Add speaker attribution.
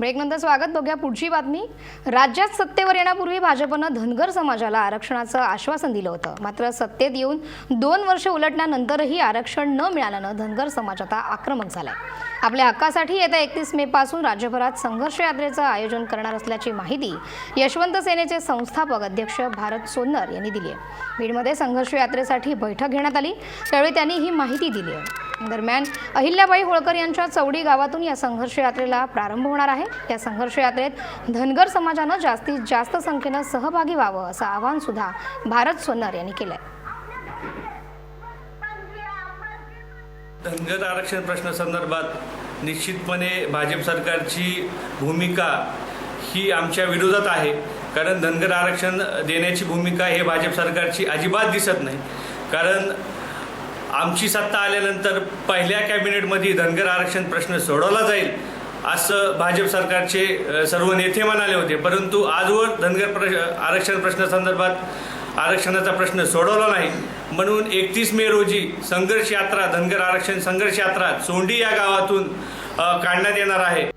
Speaker 1: ब्रेकनंतर स्वागत बघूया पुढची बातमी. राज्यात सत्तेवर येण्यापूर्वी भाजपनं धनगर समाजाला आरक्षणाचं आश्वासन दिलं होतं. मात्र सत्तेत येऊन दोन वर्ष उलटल्यानंतरही आरक्षण न मिळाल्यानं धनगर समाज आता आक्रमक झालाय. आपल्या हक्कासाठी येत्या एकतीस मे पासून राज्यभरात संघर्ष यात्रेचं आयोजन करणार असल्याची माहिती यशवंत सेनेचे संस्थापक अध्यक्ष भारत सोन्नर यांनी दिली आहे बीडमध्ये संघर्ष यात्रेसाठी बैठक घेण्यात आली. त्यावेळी त्यांनी ही माहिती दिली आहे. दरम्यान अहिल्याबाई होळकर यांच्या चौडी गावातून या संघर्ष यात्रेला प्रारंभ होणार आहे. या संघर्ष यात्रेत धनगर समाजानं जास्तीत जास्त संख्येनं सहभागी व्हावं असं आवाहन सुद्धा भारत सोनार यांनी केलंय.
Speaker 2: धनगर आरक्षण प्रश्नासंदर्भात निश्चितपणे भाजप सरकारची भूमिका ही आमच्या विरोधात आहे. कारण धनगर आरक्षण देण्याची भूमिका हे भाजप सरकारची अजिबात दिसत नाही. कारण आमची सत्ता आल्यानंतर पहिल्या कॅबिनेटमध्ये धनगर आरक्षण प्रश्न सोडवला जाईल असं भाजप सरकारचे सर्व नेते म्हणाले होते. परंतु आजवर धनगर प्रश आरक्षण प्रश्नासंदर्भात आरक्षणाचा प्रश्न सोडवला नाही. म्हणून एकतीस मे रोजी संघर्ष यात्रा धनगर आरक्षण संघर्ष यात्रा चोंडी या गावातून काढण्यात येणार आहे.